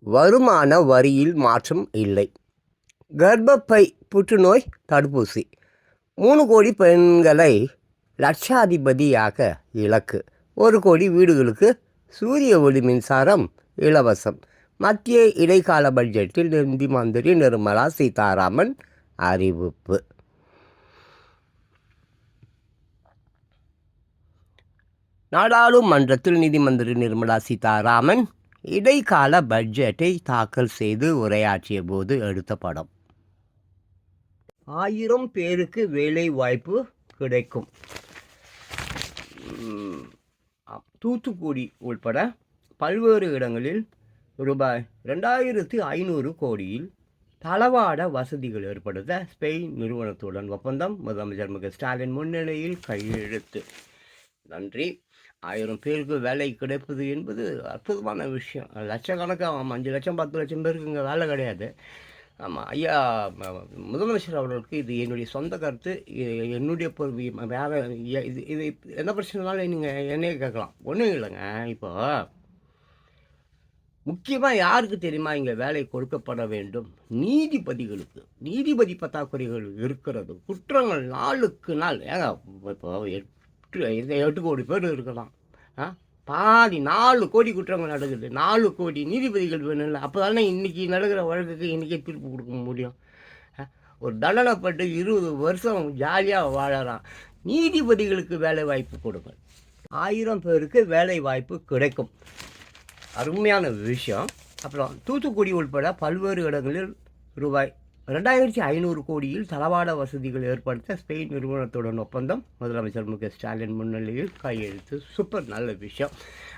வருமான வரியில் மாற்றம் இல்லை. கர்ப்பப்பை புற்றுநோய் தடுப்பூசி. மூணு கோடி பெண்களை லட்சாதிபதியாக இலக்கு ஒரு கோடி வீடுகளுக்கு சூரிய ஒளி மின்சாரம் இலவசம். மத்திய இடைக்கால பட்ஜெட்டில் நிதி மந்திரி நிர்மலா சீதாராமன் அறிவிப்பு. நாடாளுமன்றத்தில் நிதி மந்திரி நிர்மலா சீதாராமன் இடைக்கால பட்ஜெட்டை தாக்கல் செய்து உரையாற்றிய போது எடுத்த படம். ஆயிரம் பேருக்கு வேலை வாய்ப்பு கிடைக்கும் தூத்துக்குடி உட்பட பல்வேறு இடங்களில் ரூபாய் ரெண்டாயிரத்து ஐநூறு கோடியில் தளவாட வசதிகள் ஏற்படுத்த ஸ்பெயின் நிறுவனத்துடன் ஒப்பந்தம். முதலமைச்சர் மு க ஸ்டாலின் முன்னிலையில் கையெழுத்து. நன்றி. ஆயிரம் பேருக்கு வேலை கிடைப்பது என்பது அற்புதமான விஷயம். லட்சக்கணக்காக ஆமாம் அஞ்சு லட்சம் பத்து லட்சம் பேருக்கு இங்கே வேலை கிடையாது. ஆமாம் ஐயா முதலமைச்சர் அவர்களுக்கு இது என்னுடைய சொந்த கருத்து. என்னுடைய பொறுப்பு வேறு இது இது என்ன பிரச்சனைனாலும் நீங்கள் என்னையே கேட்கலாம். ஒன்றும் இல்லைங்க இப்போ முக்கியமாக யாருக்கு தெரியுமா இங்கே வேலை கொடுக்கப்பட வேண்டும்? நீதிபதிகளுக்கு. நீதிபதி பற்றாக்குறைகள் இருக்கிறது. குற்றங்கள் நாளுக்கு நாள். ஏங்க இப்போ எட்டு இந்த எட்டு கோடி பேர் இருக்கலாம். ஆ? பாதி நாலு கோடி குற்றங்கள் நடக்குது. நாலு கோடி நீதிபதிகள் வேணும்ல. அப்போ தானே இன்றைக்கி நடக்கிற வழக்குக்கு இன்றைக்கே தீர்ப்பு கொடுக்க முடியும். ஒரு தண்டனைப்பட்டு இருபது வருஷம் ஜாலியாக வாழறான். நீதிபதிகளுக்கு வேலை வாய்ப்பு கொடுங்க ஆயிரம் பேருக்கு வேலை வாய்ப்பு கிடைக்கும். அருமையான விஷயம். அப்புறம் தூத்துக்குடி உட்பட பல்வேறு இடங்களில் ரூபாய் ரெண்டாயிரத்தி ஐநூறு கோடியில் தளவாட வசதிகள் ஏற்படுத்த ஸ்பெயின் நிறுவனத்துடன் ஒப்பந்தம். முதலமைச்சர் மு க ஸ்டாலின் முன்னிலையில் கையெழுத்து. சூப்பர் நல்ல விஷயம்.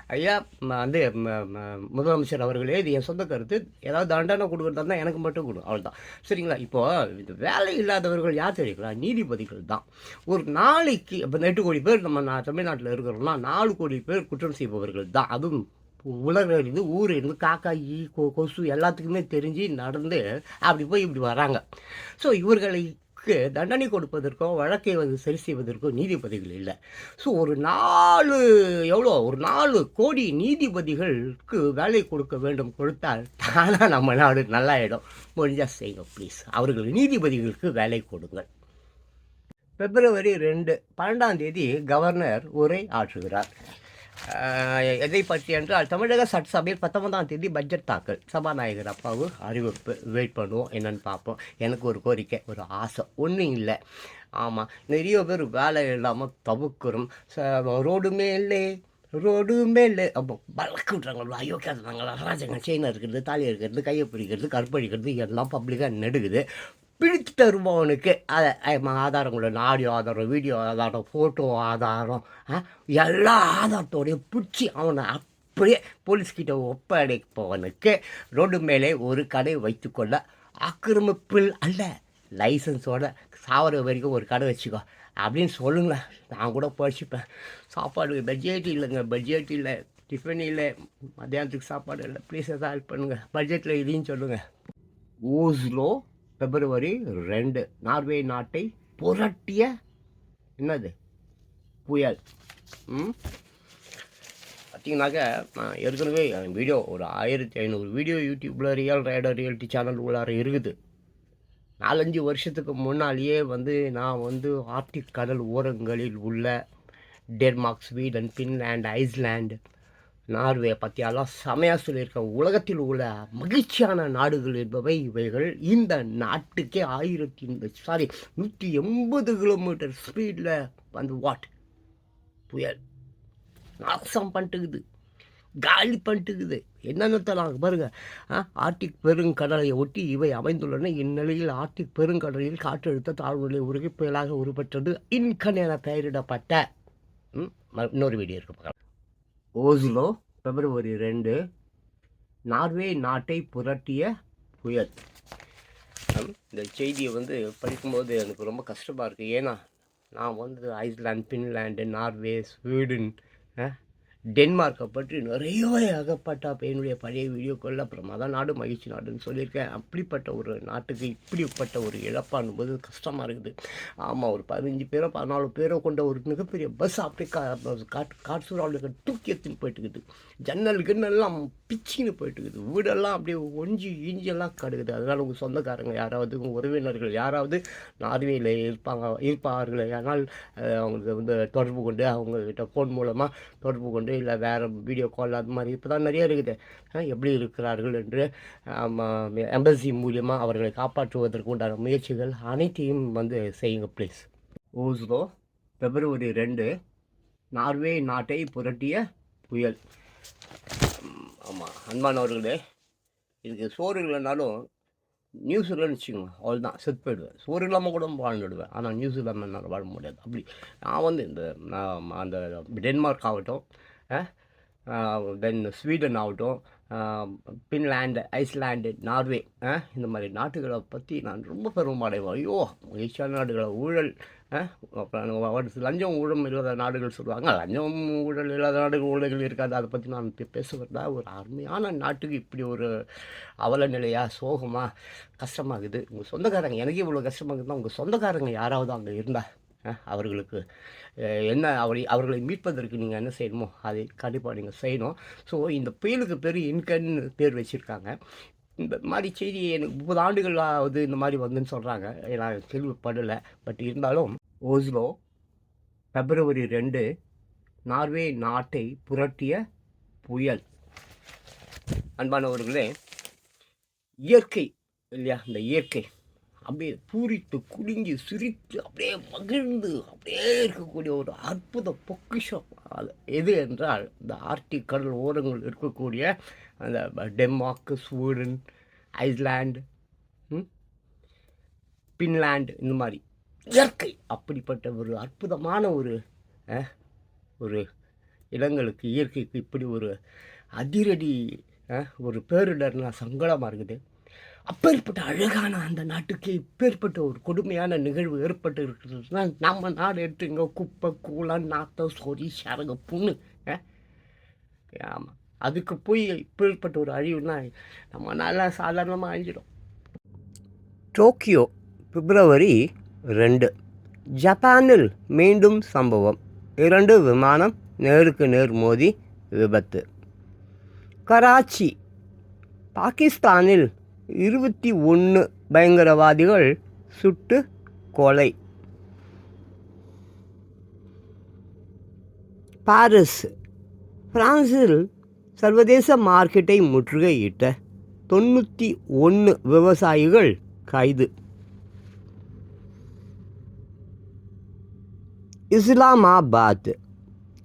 ஐயா ம- வந்து ம- ம- முதலமைச்சர் அவர்களே இது என் சொந்த கருத்து. ஏதாவது தண்டனை கொடுக்குறதா இருந்தால் எனக்கு மட்டும் கொடு. அவ்வளோதான் சரிங்களா? இப்போது இது வேலை இல்லாதவர்கள் யார் தெரியுங்களா? நீதிபதிகள் தான். ஒரு நாளைக்கு இப்போ எட்டு கோடி பேர் நம்ம தமிழ்நாட்டில் இருக்கிறோம்னா நாலு கோடி பேர் குற்றம் செய்பவர்கள் தான். அதுவும் உலகம் இருந்து ஊர் இருந்து காக்கா ஈ கொ கொசு எல்லாத்துக்குமே தெரிஞ்சு நடந்து அப்படி போய் இப்படி வராங்க. ஸோ இவர்களுக்கு தண்டனை கொடுப்பதற்கோ வழக்கை வந்து சரி செய்வதற்கோ நீதிபதிகள் இல்லை. ஸோ ஒரு நாலு எவ்வளோ? ஒரு நாலு கோடி நீதிபதிகளுக்கு வேலை கொடுக்க வேண்டும் கொடுத்தால் தானாக நம்ம நாடு நல்லாயிடும். முடிஞ்சால் செய்யுங்க ப்ளீஸ் அவர்கள் நீதிபதிகளுக்கு வேலை கொடுங்கள். பிப்ரவரி ரெண்டு பன்னெண்டாம் தேதி கவர்னர் உரை ஆற்றுகிறார். எதை பற்றி என்றால் தமிழக சட்டசபையில் பத்தொன்பதாம் தேதி பட்ஜெட் தாக்கல். சபாநாயகர் அப்பாவு அறிவிப்பு வெயிட் பண்ணுவோம் என்னென்னு பார்ப்போம். எனக்கு ஒரு கோரிக்கை ஒரு ஆசை. ஒன்றும் இல்லை. ஆமாம் நிறைய பேர் வேலை இல்லாமல் தவிக்கிறோம். ச- ரோடு மேலே ரோடு மேலே. அப்போ பழக்க விட்றாங்களா ஐயோ கேட்குறாங்களா ராஜங்க செயினை இருக்கிறது தாலி இருக்கிறது கையை பிடிக்கிறது கற்பழிக்கிறது எல்லாம் பப்ளிக்காக நெடுக்குது பிடித்து தருபவனுக்கு அதை அஹ், ஆதாரங்களோட ஆடியோ ஆதாரம் வீடியோ ஆதாரம் ஃபோட்டோ ஆதாரம் எல்லா ஆதாரத்தோடையும் பிடிச்சி அவனை அப்படியே போலீஸ்கிட்ட ஒப்படைப்பவனுக்கு ரோடு மேலே ஒரு கடை வைத்துக்கொள்ள ஆக்கிரமிப்பில் அல்ல. லைசன்ஸோட சாவர வரைக்கும் ஒரு கடை வச்சுக்கோ. அப்படின்னு சொல்லுங்களேன் நான் கூட படிச்சுப்பேன். சாப்பாடு பட்ஜெட் இல்லைங்க. பட்ஜெட் இல்லை. டிஃபன் இல்லை. மத்தியானத்துக்கு சாப்பாடு இல்லை. ப்ளீஸ் எதாவது ஹெல்ப் பண்ணுங்கள் பட்ஜெட்டில் இதையும் சொல்லுங்கள் ஓஸ்லோ பிப்ரவரி ரெண்டு நார்வே நாட்டை புரட்டிய என்னது? புயல். ம்? பார்த்தீங்கன்னாக்க நான் ஏற்கனவே வீடியோ ஒரு ஆயிரத்தி ஐநூறு வீடியோ யூடியூப்பில் ரியல் ரைடர் ரியல்டி சேனல் உள்ளார இருக்குது. நாலஞ்சு வருஷத்துக்கு முன்னாலேயே வந்து நான் வந்து ஆர்டிக் கடல் ஓரங்களில் உள்ள Denmark Sweden Finland Iceland Norway பற்றியெல்லாம் செமையாக சொல்லியிருக்கேன் உலகத்தில் உள்ள மகிழ்ச்சியான நாடுகள் என்பவை இவைகள். இந்த நாட்டுக்கே ஆயிரத்தி சாரி நூற்றி எண்பது கிலோமீட்டர் ஸ்பீடில் வந்து வாட் புயல். நாசம் பண்ணிட்டுக்குது. காலி பண்ணிட்டுக்குது. என்னென்னத்தெல்லாம் பாருங்க. ஆர்டிக் பெருங்கடலை ஒட்டி இவை அமைந்துள்ளன. இந்நிலையில் ஆர்டிக் பெருங்கடலில் காற்றழுத்த தாழ்வுநிலை உருகி புயலாக உருப்பெற்றது. இன்கன் என பெயரிடப்பட்ட இன்னொரு வீடியோ இருக்கு பார்க்கலாம் ஓஸ்லோ பிப்ரவரி ரெண்டு நார்வே நாட்டை புரட்டிய புயல். இந்த செய்தியை வந்து படிக்கும்போது எனக்கு ரொம்ப கஷ்டமாக இருக்குது ஏன்னா நான் வந்து ஐஸ்லாண்ட் பின்லாந்து நார்வே ஸ்வீடன் டென்மார்க்கை பற்றி நிறைய அகப்பட்டா அப்ப என்னுடைய பழைய வீடியோக்கள். அப்புறம் மத நாடு மகிழ்ச்சி நாடுன்னு சொல்லியிருக்கேன். அப்படிப்பட்ட ஒரு நாட்டுக்கு இப்படிப்பட்ட ஒரு இழப்பானும்போது கஷ்டமாக இருக்குது. ஆமாம் ஒரு பதினஞ்சு பேரோ பதினாலு பேரோ கொண்ட ஒரு மிகப்பெரிய பஸ் அப்படியே காட்டு காட்சூராளுக்கு தூக்கி எத்தின்னு போயிட்டுக்குது. ஜன்னல் கிண்ணெல்லாம் பிச்சின்னு போயிட்டுக்குது. வீடெல்லாம் அப்படியே ஒஞ்சி இஞ்சியெல்லாம் கடுகுது அதனால் உங்கள் சொந்தக்காரங்க யாராவது உங்கள் உறவினர்கள் யாராவது நார்வேயில் இருப்பாங்க இருப்பார்கள். ஆனால் அவங்களுக்கு வந்து தொடர்பு கொண்டு அவங்கக்கிட்ட ஃபோன் மூலமாக தொடர்பு கொண்டு இல்லை வேறு வீடியோ கால் அது மாதிரி இப்போ தான் நிறைய இருக்குது. எப்படி இருக்கிறார்கள் என்று எம்பசி மூலியமாக அவர்களை காப்பாற்றுவதற்கு உண்டான முயற்சிகள் அனைத்தையும் வந்து செய்யுங்க ப்ளீஸ் ஓஸ்லோ பிப்ரவரி ரெண்டு நார்வே நாட்டை புரட்டிய புயல். ஆமாம் அன்பானவர்களே இதுக்கு சோறு இல்லைனாலும் நியூஸ் இல்லைன்னு வச்சுக்கோங்க அவ்வளோதான் செத்து போயிடுவேன். சோறு இல்லாமல் கூட வாழ்ந்துடுவேன். ஆனால் நியூஸ் இல்லாமல் என்னால் வாழ முடியாது. அப்படி நான் வந்து இந்த நான் அந்த டென்மார்க் ஆகட்டும் தென் ஸ்வீடன் ஆகட்டும் பின்லாண்டு ஐஸ்லாண்டு நார்வே இந்த மாதிரி நாட்டுகளை பற்றி நான் ரொம்ப பெருமைப்படைவேன் ஐயோ ஏஷியா நாடுகளை ஊழல் அப்புறம் லஞ்சம் ஊழல் இல்லாத நாடுகள் சொல்லுவாங்க. லஞ்சம் ஊழல் இல்லாத நாடுகள் ஊழல்கள் இருக்காது. அதை பற்றி நான் இப்போ பேசுகிறதா ஒரு அருமையான நாட்டுக்கு இப்படி ஒரு அவல நிலையாக சோகமாக கஷ்டமாகுது. உங்கள் சொந்தக்காரங்க எனக்கு இவ்வளோ கஷ்டமாகுதுன்னா உங்கள் சொந்தக்காரங்க யாராவது அங்கே இருந்தால் அவர்களுக்கு என்ன அவரை அவர்களை மீட்பதற்கு நீங்கள் என்ன செய்யணுமோ அதை கண்டிப்பாக நீங்கள் செய்யணும். ஸோ இந்த புயலுக்கு பேர் இன்கன்னு பேர் வச்சுருக்காங்க. இந்த மாதிரி செய்தி எனக்கு முப்பது ஆண்டுகளாவது இந்த மாதிரி வந்துன்னு சொல்கிறாங்க நான் கேள்விப்படலை. பட் இருந்தாலும் ஓஸ்லோ பிப்ரவரி ரெண்டு நார்வே நாட்டை புரட்டிய புயல். அன்பானவர்களே இயற்கை இல்லையா? இந்த இயற்கை. அப்படியே பூரித்து குலுங்கி சிரித்து அப்படியே மகிழ்ந்து அப்படியே இருக்கக்கூடிய ஒரு அற்புத பொக்கிஷம் அது. எது என்றால் இந்த ஆர்டிக் கடல் ஓரங்கள் இருக்கக்கூடிய அந்த டென்மார்க் ஸ்வீடன் ஐஸ்லாண்டு பின்லாண்டு இந்த மாதிரி இயற்கை. அப்படிப்பட்ட ஒரு அற்புதமான ஒரு ஒரு இடங்களுக்கு இயற்கைக்கு இப்படி ஒரு அதிரடி ஒரு பேரிடர்னா சங்கடமாக இருக்குது. அப்பேற்பட்ட அழகான அந்த நாட்டுக்கு இப்பேற்பட்ட ஒரு கொடுமையான நிகழ்வு ஏற்பட்டு இருக்கிறதுனா நம்ம நாடு எடுத்துங்க. குப்பை கூலம் நாத்தம் சொறி சரக புண்ணு. ஆமாம் அதுக்கு போய் இப்பேற்பட்ட ஒரு அழிவுனா நம்ம நல்லா சாதாரணமாக அழிஞ்சிடும். டோக்கியோ பிப்ரவரி ரெண்டு. ஜப்பானில் மீண்டும் சம்பவம். இரண்டு விமானம் நேருக்கு நேர் மோதி விபத்து. கராச்சி பாகிஸ்தானில் இருபத்தி ஒன்று பயங்கரவாதிகள் சுட்டு கொலை. பாரிஸ் பிரான்சில் சர்வதேச மார்க்கெட்டை முற்றுகையிட்ட தொண்ணூற்றி ஒன்று விவசாயிகள் கைது. இஸ்லாமாபாத்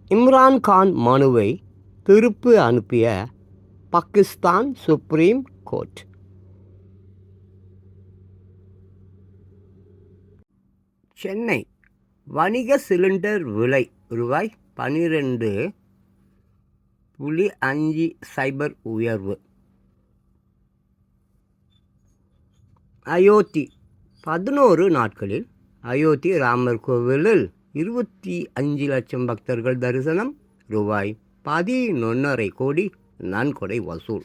இம்ரான் கான் மனுவை திருப்பு அனுப்பிய பாகிஸ்தான் சுப்ரீம் கோர்ட். சென்னை. வணிக சிலிண்டர் விலை ரூபாய் பன்னிரெண்டு புள்ளி அஞ்சு சைபர் உயர்வு. அயோத்தி பதினோரு நாட்களில் அயோத்தி ராமர் கோவிலில் இருபத்தி அஞ்சு லட்சம் பக்தர்கள் தரிசனம் ரூபாய் பதினொன்றரை கோடி நன்கொடை வசூல்.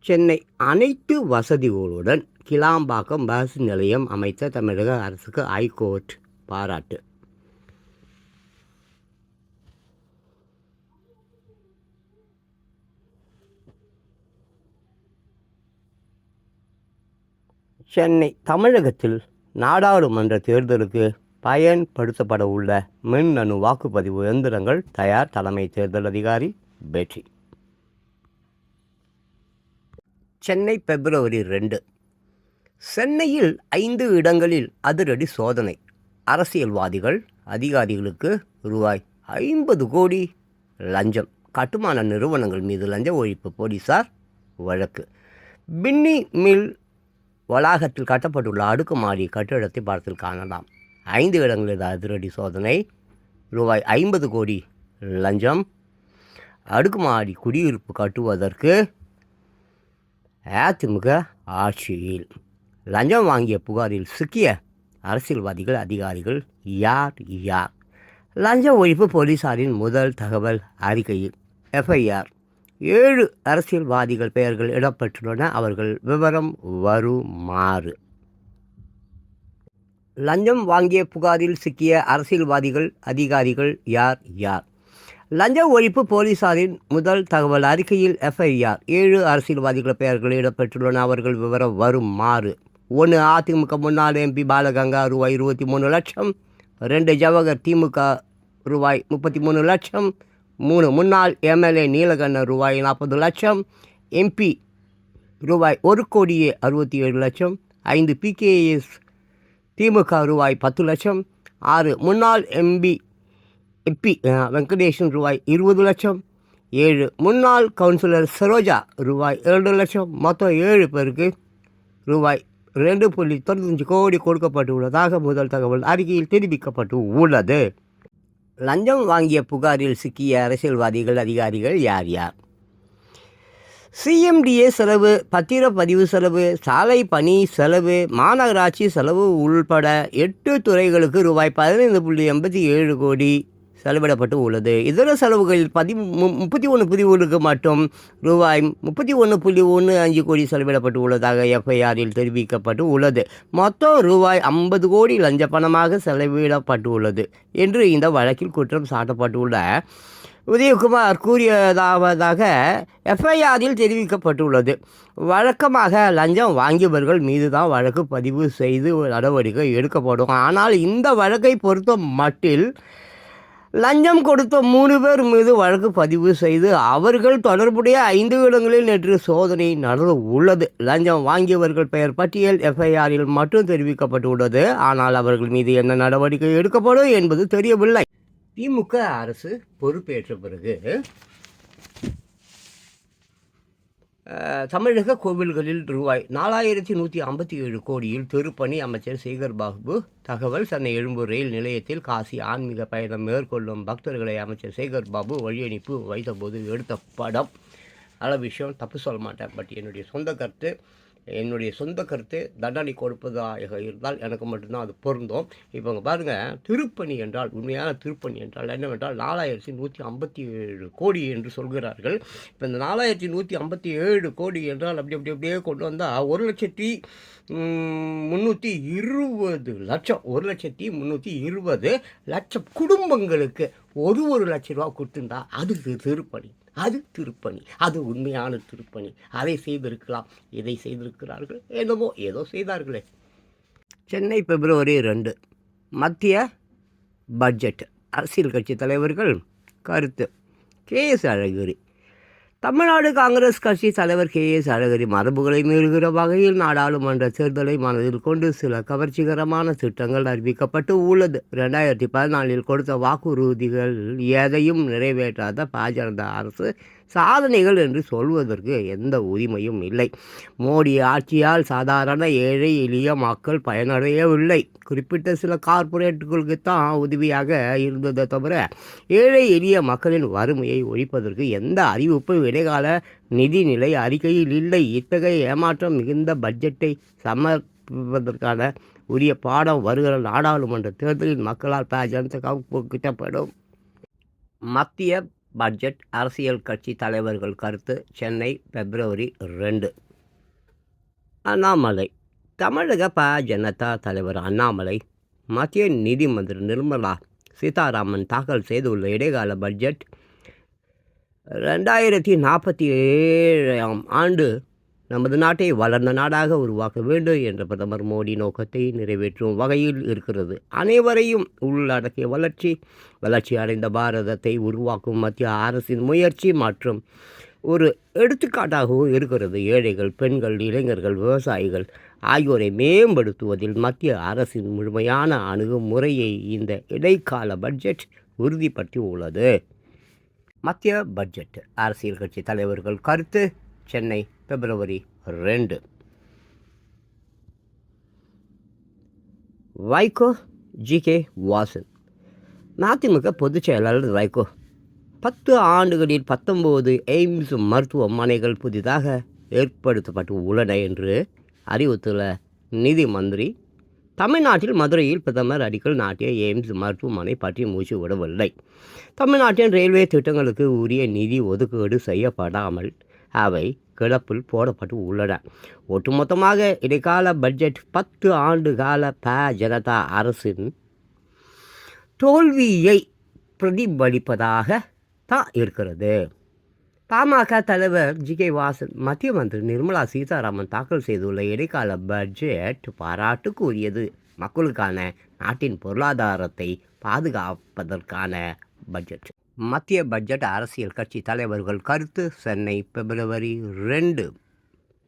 சென்னை அனைத்து வசதிகளுடன் கிளாம்பாக்கம் பஸ் நிலையம் அமைத்த தமிழக அரசுக்கு ஹைகோர்ட் பாராட்டு. சென்னை தமிழகத்தில் நாடாளுமன்ற தேர்தலுக்கு பயன்படுத்தப்பட உள்ள மின்னணு வாக்குப்பதிவு இயந்திரங்கள் தயார் தலைமை தேர்தல் அதிகாரி பேட்டி. சென்னை பிப்ரவரி ரெண்டு. சென்னையில் ஐந்து இடங்களில் அதிரடி சோதனை. அரசியல்வாதிகள் அதிகாரிகளுக்கு ரூபாய் ஐம்பது கோடி லஞ்சம். கட்டுமான நிறுவனங்கள் மீது லஞ்ச ஒழிப்பு போலீசார் வழக்கு. பின்னி மில் வளாகத்தில் கட்டப்பட்டுள்ள அடுக்குமாடி கட்டிடத்தை படத்தில் காணலாம். ஐந்து இடங்களில் அதிரடி சோதனை. ரூபாய் ஐம்பது கோடி லஞ்சம். அடுக்குமாடி குடியிருப்பு கட்டுவதற்கு அதிமுக ஆட்சியில். லஞ்சம் வாங்கிய புகாரில் சிக்கிய அரசியல்வாதிகள் அதிகாரிகள் யார் யார்? லஞ்ச ஒழிப்பு போலீசாரின் முதல் தகவல் அறிக்கையில் எஃப்ஐஆர் ஏழு அரசியல்வாதிகள் பெயர்கள் இடம்பெற்றுள்ளன. அவர்கள் விவரம் வருமாறு. லஞ்சம் வாங்கிய புகாரில் சிக்கிய அரசியல்வாதிகள் அதிகாரிகள் யார் யார்? லஞ்ச ஒழிப்பு போலீசாரின் முதல் தகவல் அறிக்கையில் எஃப்ஐஆர் ஏழு அரசியல்வாதிகள் பெயர்கள் இடப்பெற்றுள்ளன அவர்கள் விவரம் வருமாறு. ஒன்று அதிமுக முன்னாள் எம்பி பாலகங்கா ரூபாய் இருபத்தி மூணு லட்சம் ரெண்டு ஜவஹர் திமுக ரூபாய் முப்பத்தி மூணு லட்சம் மூணு முன்னாள் எம்எல்ஏ நீலகண்ணன் ரூபாய் நாற்பது லட்சம் எம்பி ரூபாய் ஒரு கோடியே அறுபத்தி ஏழு லட்சம் ஐந்து பிகேஎஸ் திமுக ரூபாய் பத்து லட்சம் ஆறு முன்னாள் எம்பி எம்பி வெங்கடேஷன் ரூபாய் இருபது லட்சம் ஏழு முன்னாள் கவுன்சிலர் சரோஜா ரூபாய் இரண்டு லட்சம் மொத்தம் ஏழு பேருக்கு ரூபாய் ரெண்டு புள்ளி தொண்ணூத்தஞ்சு கோடி கொடுக்கப்பட்டு உள்ளதாக முதல் தகவல் அறிக்கையில் தெரிவிக்கப்பட்டு உள்ளது லஞ்சம் வாங்கிய புகாரில் சிக்கிய அரசியல்வாதிகள் அதிகாரிகள் யார் யார்? சிஎம்டிஏ செலவு பத்திரப்பதிவு செலவு சாலை பணி செலவு மாநகராட்சி செலவு உள்பட எட்டு துறைகளுக்கு ரூபாய் பதினைந்து புள்ளி எண்பத்தி ஏழு கோடி செலவிடப்பட்டு உள்ளது. இதர செலவுகளில் பதி மு- முப்பத்தி ஒன்று பிரிவுகளுக்கு மட்டும் ரூபாய் முப்பத்தி ஒன்று புள்ளி ஒன்று அஞ்சு கோடி செலவிடப்பட்டு உள்ளதாக எஃப்ஐஆரில் தெரிவிக்கப்பட்டு உள்ளது. மொத்தம் ரூபாய் ஐம்பது கோடி லஞ்ச பணமாக செலவிடப்பட்டு உள்ளது என்று இந்த வழக்கில் குற்றம் சாட்டப்பட்டுள்ள உதயகுமார் கூறியதாவதாக எஃப்ஐஆரில் தெரிவிக்கப்பட்டுள்ளது. வழக்கமாக லஞ்சம் வாங்கியவர்கள் மீது தான் வழக்கு பதிவு செய்து நடவடிக்கை எடுக்கப்படும். ஆனால் இந்த வழக்கை பொறுத்த மட்டில் லஞ்சம் கொடுத்த மூணு பேர் மீது வழக்கு பதிவு செய்து அவர்கள் தொடர்புடைய ஐந்து இடங்களில் நேற்று சோதனை நடந்து உள்ளது. லஞ்சம் வாங்கியவர்கள் பெயர் பட்டியல் எஃப்ஐஆரில் மட்டும் தெரிவிக்கப்பட்டுள்ளது. ஆனால் அவர்கள் மீது என்ன நடவடிக்கை எடுக்கப்படும் என்பது தெரியவில்லை. திமுக அரசு பொறுப்பேற்ற பிறகு தமிழக கோவில்களில் ரூபாய் நாலாயிரத்தி நூற்றி ஐம்பத்தி ஏழு கோடியில் திருப்பணி அமைச்சர் சேகர் பாபு தகவல் சென்னை எழும்பூர் ரயில் நிலையத்தில் காசி ஆன்மீக பயணம் மேற்கொள்ளும் பக்தர்களை அமைச்சர் சேகர் பாபு வழியனுப்பு வைத்தபோது எடுத்த படம். நல்ல விஷயம் தப்பு சொல்ல மாட்டேன் பட் என்னுடைய சொந்த கருத்து என்னுடைய சொந்த கருத்து தண்டனை கொடுப்பதாக இருந்தால் எனக்கு மட்டும்தான் அது பொருந்தும். இப்போ இங்கே பாருங்கள் திருப்பணி என்றால் உண்மையான திருப்பணி என்றால் என்னவென்றால் நாலாயிரத்தி நூற்றி ஐம்பத்தி ஏழு கோடி என்று சொல்கிறார்கள். இப்போ இந்த நாலாயிரத்தி நூற்றி ஐம்பத்தி ஏழு கோடி என்றால் அப்படி அப்படி அப்படியே கொண்டு வந்தால் ஒரு லட்சத்தி முந்நூற்றி இருபது லட்சம் ஒரு லட்சத்தி முந்நூற்றி இருபது லட்சம் குடும்பங்களுக்கு ஒரு ஒரு லட்ச ரூபா கொடுத்துருந்தா அது திருப்பணி. அது திருப்பணி அது உண்மையான திருப்பணி. அதை செய்திருக்கலாம். இதை செய்திருக்கிறார்கள்? என்னமோ ஏதோ செய்தார்களே. சென்னை பிப்ரவரி ரெண்டு. மத்திய பட்ஜெட். அரசியல் கட்சி தலைவர்கள் கருத்து. K S Alagiri. Tamil Nadu Congress கட்சி தலைவர் கே எஸ் அழகிரி மரபுகளை மீறுகிற வகையில் நாடாளுமன்ற தேர்தலை மனதில் கொண்டு சில கவர்ச்சிகரமான திட்டங்கள் அறிவிக்கப்பட்டு உள்ளது. ரெண்டாயிரத்தி பதினாலில் கொடுத்த வாக்குறுதிகள் எதையும் நிறைவேற்றாத பாஜக அரசு சாதனைகள் என்று சொல்வதற்கு எந்த உரிமையும் இல்லை. மோடி ஆட்சியால் சாதாரண ஏழை எளிய மக்கள் பயனடையவில்லை. குறிப்பிட்ட சில கார்ப்பரேட்டுகளுக்கு தான் உதவியாக இருந்ததை தவிர ஏழை எளிய மக்களின் வறுமையை ஒழிப்பதற்கு எந்த அறிவிப்பும் இடைக்கால நிதிநிலை அறிக்கையில் இல்லை. இத்தகைய ஏமாற்றம் மிகுந்த பட்ஜெட்டை சமர்ப்பிப்பதற்கான உரிய பாடம் வருகிற நாடாளுமன்ற தேர்தலில் மக்களால் ப ஜனதாவுக்கு கிட்டப்படும் மத்திய பட்ஜெட் அரசியல் கட்சி தலைவர்கள் கருத்து சென்னை பிப்ரவரி ரெண்டு. அண்ணாமலை. தமிழக ப. ஜனதா தலைவர் அண்ணாமலை மத்திய நிதி மந்திரி நிர்மலா சீதாராமன் தாக்கல் செய்துள்ள இடைக்கால பட்ஜெட் ரெண்டாயிரத்தி நாற்பத்தி ஏழாம் ஆண்டு நமது நாட்டை வளர்ந்த நாடாக உருவாக்க வேண்டும் என்ற பிரதமர் மோடி நோக்கத்தை நிறைவேற்றும் வகையில் இருக்கிறது. அனைவரையும் உள்ளடக்கிய வளர்ச்சி வளர்ச்சி அடைந்த பாரதத்தை உருவாக்கும் மத்திய அரசின் முயற்சி மற்றும் ஒரு எடுத்துக்காட்டாகவும் இருக்கிறது. ஏழைகள் பெண்கள் இளைஞர்கள் விவசாயிகள் ஆகியோரை மேம்படுத்துவதில் மத்திய அரசின் முழுமையான அணுகுமுறையை இந்த இடைக்கால பட்ஜெட் உறுதிப்படுத்தி உள்ளது மத்திய பட்ஜெட் அரசியல் கட்சி தலைவர்கள் கருத்து சென்னை பிப்ரவரி ரெண்டு. வைகோ ஜி. கே. வாசன். மதிமுக பொதுச் செயலாளர் வைகோ. பத்து ஆண்டுகளில் பத்தொம்போது எய்ம்ஸ் மருத்துவமனைகள் புதிதாக ஏற்படுத்தப்பட்டு உள்ளன என்று அறிவித்துள்ள நிதி மந்திரி தமிழ்நாட்டில் மதுரையில் பிரதமர் அடிக்கல் நாட்டிய எய்ம்ஸ் மருத்துவமனை பற்றி மூச்சு விடவில்லை. தமிழ்நாட்டின் ரயில்வே திட்டங்களுக்கு உரிய நிதி ஒதுக்கீடு செய்யப்படாமல் அவை கிடப்பில் போடப்பட்டு உள்ளன. ஒட்டுமொத்தமாக இடைக்கால பட்ஜெட் பத்து ஆண்டு கால ப ஜனதா அரசின் தோல்வியை பிரதிபலிப்பதாக தான் இருக்கிறது. பாமக தலைவர் ஜி. கே. வாசன் மத்திய மந்திரி நிர்மலா சீதாராமன் தாக்கல் செய்துள்ள இடைக்கால பட்ஜெட் பாராட்டுக்குரியது. மக்களுக்கான நாட்டின் பொருளாதாரத்தை பாதுகாப்பதற்கான பட்ஜெட் மத்திய பட்ஜெட் அரசியல் கட்சி தலைவர்கள் கருத்து சென்னை பிப்ரவரி ரெண்டு.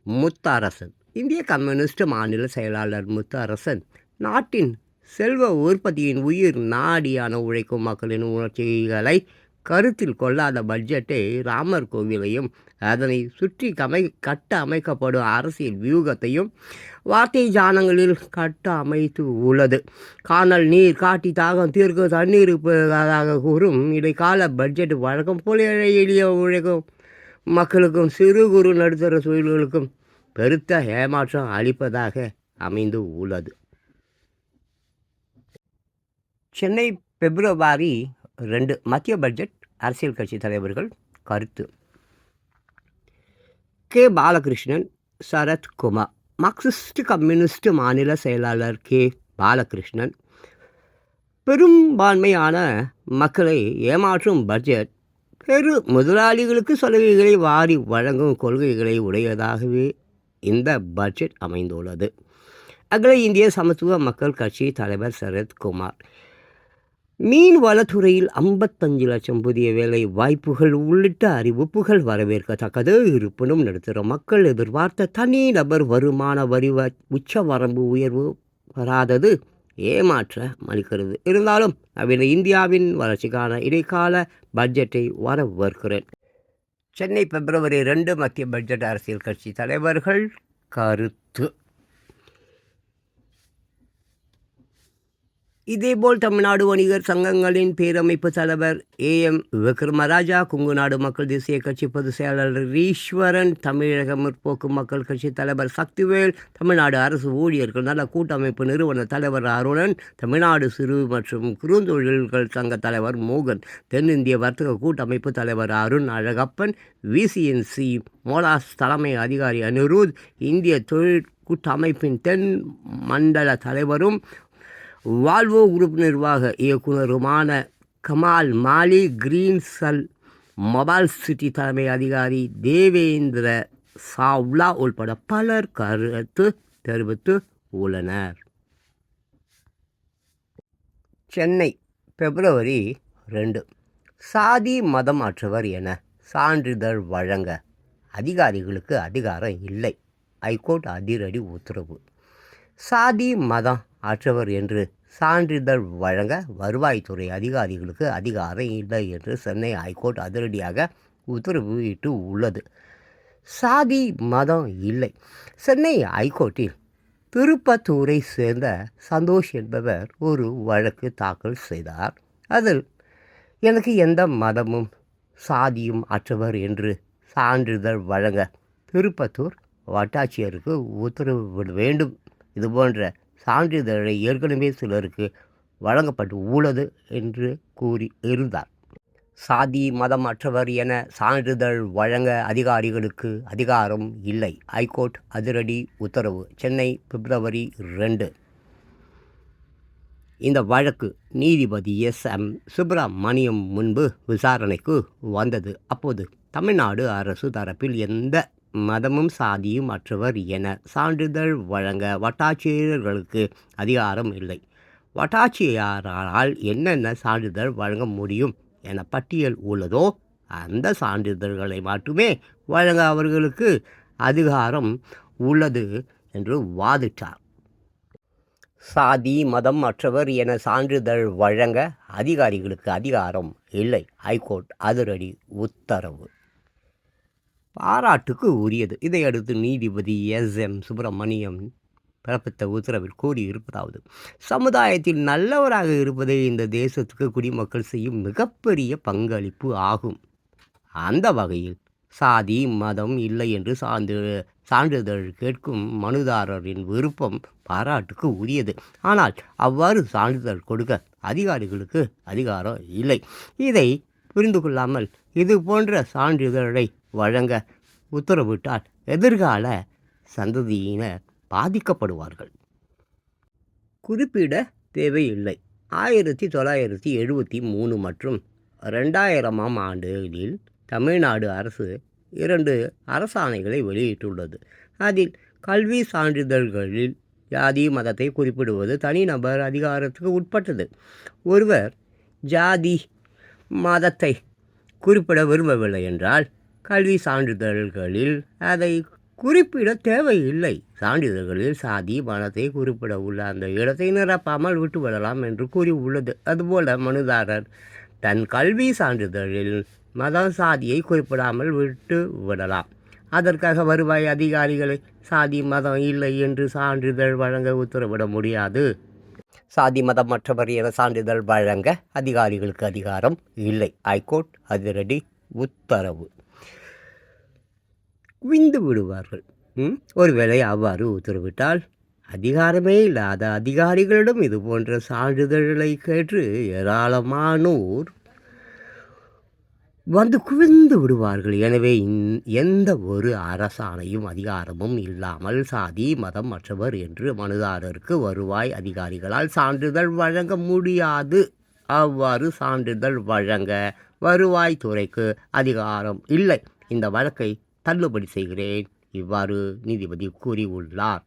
முத்தரசன். இந்திய கம்யூனிஸ்ட் மாநில செயலாளர் முத்தரசன். நாட்டின் செல்வ உற்பத்தியின் உயிர் நாடியான உழைக்கும் மக்களின் உணர்ச்சிகளை கருத்தில் கொள்ளாத பட்ஜெட்டை ராமர் கோவிலையும் அதனை சுற்றி கமை கட்ட அமைக்கப்படும் அரசியல் வியூகத்தையும் வார்த்தை ஜானங்களில் கட்ட அமைத்து உள்ளது. காணல் நீர் காட்டி தாகம் தீர்க்க தண்ணீர் இருப்பதாக கூறும். இடைக்கால பட்ஜெட் வழக்கம் போல எளிய உழைக்கும் மக்களுக்கும் சிறு குறு நடுத்தர தொழில்களுக்கும் பெருத்த ஏமாற்றம் அளிப்பதாக அமைந்து உள்ளது. சென்னை பிப்ரவரி ரெண்டு மத்திய பட்ஜெட் அரசியல் கட்சி தலைவர்கள் கருத்து. K. Balakrishnan Sarathkumar. Marxist Communist மாநில செயலாளர் கே. பாலகிருஷ்ணன் பெரும்பான்மையான மக்களை ஏமாற்றும் பட்ஜெட் பெரு முதலாளிகளுக்கு சலுகைகளை வாரி வழங்கும் கொள்கைகளை உடையதாகவே இந்த பட்ஜெட் அமைந்துள்ளது. அகில இந்திய சமத்துவ மக்கள் கட்சி தலைவர் சரத்குமார் மீன் வளத்துறையில் ஐம்பத்தஞ்சு லட்சம் புதிய வேலை வாய்ப்புகள் உள்ளிட்ட அறிவிப்புகள் வரவேற்கத்தக்கது. இருப்பினும் நடுத்தர மக்கள் எதிர்பார்த்த தனிநபர் வருமான வரி உச்ச வரம்பு உயர்வு வராதது ஏமாற்ற மறுக்கிறது. இருந்தாலும் நவீன இந்தியாவின் வளர்ச்சிக்கான இடைக்கால பட்ஜெட்டை வரவேற்கிறேன். சென்னை பிப்ரவரி ரெண்டு மத்திய பட்ஜெட் அரசியல் கட்சி தலைவர்கள் கருத்து. இதேபோல் தமிழ்நாடு வணிகர் சங்கங்களின் பேரமைப்பு தலைவர் ஏ எம் விக்ரமராஜா குங்குநாடு மக்கள் தேசிய கட்சி பொதுச் செயலாளர் ஈஸ்வரன் தமிழக முற்போக்கு மக்கள் கட்சி தலைவர் சக்திவேல் தமிழ்நாடு அரசு ஊழியர்கள் நல கூட்டமைப்பு நிறுவன தலைவர் அருணன் தமிழ்நாடு சிறு மற்றும் குறுந்தொழில்கள் சங்க தலைவர் மோகன் தென்னிந்திய வர்த்தக கூட்டமைப்பு தலைவர் அருண் அழகப்பன் விசிஎன்சி மோலாஸ் தலைமை அதிகாரி அனிருத் இந்திய தொழில் கூட்டமைப்பின் தென் மண்டல தலைவரும் வால்வோ குரூப் நிர்வாக இயக்குனருமான Kamal Mali Greencell mobile city தலைமை அதிகாரி தேவேந்திர சாவ்லா உள்பட பலர் கருத்து தெரிவித்து உள்ளனர். சென்னை பிப்ரவரி ரெண்டு. சாதி மதம் அற்றவர் என சான்றிதழ் வழங்க அதிகாரிகளுக்கு அதிகாரம் இல்லை. ஐகோர்ட் அதிரடி உத்தரவு. சாதி மதம் அற்றவர் என்று சான்றிதழ் வழங்க வருவாய்த்துறை அதிகாரிகளுக்கு அதிகாரம் இல்லை என்று சென்னை ஹைகோர்ட் அதிரடியாக உத்தரவு இட்டு உள்ளது. சாதி மதம் இல்லை. சென்னை ஹைகோர்ட்டில் திருப்பத்தூரை சேர்ந்த சந்தோஷ் என்பவர் ஒரு வழக்கு தாக்கல் செய்தார். அதில் எனக்கு எந்த மதமும் சாதியும் அற்றவர் என்று சான்றிதழ் வழங்க திருப்பத்தூர் வட்டாட்சியருக்கு உத்தரவு வேண்டும். வேண்டும் இதுபோன்ற சான்றிதழை ஏற்கனவே சிலருக்கு வழங்கப்பட்டு உள்ளது என்று கூறி இருந்தார். சாதி மதம் அற்றவர் என சான்றிதழ் வழங்க அதிகாரிகளுக்கு அதிகாரம் இல்லை. ஐகோர்ட் அதிரடி உத்தரவு சென்னை பிப்ரவரி ரெண்டு. இந்த வழக்கு நீதிபதி எஸ். எம். சுப்பிரமணியம் முன்பு விசாரணைக்கு வந்தது. அப்போது தமிழ்நாடு அரசு தரப்பில் எந்த மதமும் சாதியும் அற்றவர் என சான்றிதழ் வழங்க வட்டாட்சியர்களுக்கு அதிகாரம் இல்லை. வட்டாட்சியாரால் என்னென்ன சான்றிதழ் வழங்க முடியும் என பட்டியல் உள்ளதோ அந்த சான்றிதழ்களை மட்டுமே வழங்க அவர்களுக்கு அதிகாரம் உள்ளது என்று வாதிட்டார். சாதி மதம் மற்றவர் என சான்றிதழ் வழங்க அதிகாரிகளுக்கு அதிகாரம் இல்லை. ஹைகோர்ட் அதிரடி உத்தரவு. பாராட்டுக்கு உரியது. இதையடுத்து நீதிபதி எஸ். எம். சுப்பிரமணியம் பிறப்பித்த உத்தரவில் கூறியிருப்பதாவது சமுதாயத்தில் நல்லவராக இருப்பதே இந்த தேசத்துக்கு குடிமக்கள் செய்யும் மிகப்பெரிய பங்களிப்பு ஆகும். அந்த வகையில் சாதி மதம் இல்லை என்று சான்று சான்றிதழ் கேட்கும் மனுதாரரின் விருப்பம் பாராட்டுக்கு உரியது. ஆனால் அவ்வாறு சான்றிதழ் கொடுக்க அதிகாரிகளுக்கு அதிகாரம் இல்லை. இதை புரிந்து கொள்ளாமல் இது போன்ற சான்றிதழை வழங்க உத்தரவிட்டால் எதிர்கால சந்ததியினர் பாதிக்கப்படுவார்கள். குறிப்பிட தேவையில்லை. ஆயிரத்தி தொள்ளாயிரத்தி எழுபத்தி மூணு மற்றும் ரெண்டாயிரமாம் ஆண்டுகளில் தமிழ்நாடு அரசு இரண்டு அரசாணைகளை வெளியிட்டுள்ளது. அதில் கல்வி சான்றிதழ்களில் ஜாதி மதத்தை குறிப்பிடுவது தனிநபர் அதிகாரத்துக்கு உட்பட்டது. ஒருவர் ஜாதி மதத்தை குறிப்பிட விரும்பவில்லை என்றால் கல்வி சான்றிதழ்களில் அதை குறிப்பிட தேவையில்லை. சான்றிதழ்களில் சாதி மதத்தை குறிப்பிட உள்ள அந்த இடத்தை நிரப்பாமல் விட்டுவிடலாம் என்று கூறி உள்ளது. அதுபோல மனுதாரர் தன் கல்வி சான்றிதழில் மதம் சாதியை குறிப்பிடாமல் விட்டு விடலாம். அதற்காக வருவாய் அதிகாரிகளை சாதி மதம் இல்லை என்று சான்றிதழ் வழங்க உத்தரவிட முடியாது. சாதி மதம் மற்றவர் என சான்றிதழ் வழங்க அதிகாரிகளுக்கு அதிகாரம் இல்லை. ஹைகோர்ட் அதிரடி உத்தரவு. குவிந்து விடுவார்கள். ம்? ஒருவேளை அவ்வாறு உத்தரவிட்டால் அதிகாரமே இல்லாத அதிகாரிகளிடம் இது போன்ற சான்றிதழ்களை கேட்டு ஏராளமானோர் வந்து குவிந்து விடுவார்கள். எனவே எந்த ஒரு அரசாணையும் அதிகாரமும் இல்லாமல் சாதி மதம் மற்றவர் என்று மனுதாரருக்கு வருவாய் அதிகாரிகளால் சான்றிதழ் வழங்க முடியாது. அவ்வாறு சான்றிதழ் வழங்க வருவாய்த்துறைக்கு அதிகாரம் இல்லை. இந்த வழக்கை தள்ளுபடி செய்கிறேன். இவ்வாறு நீதிபதி கூறியுள்ளார்.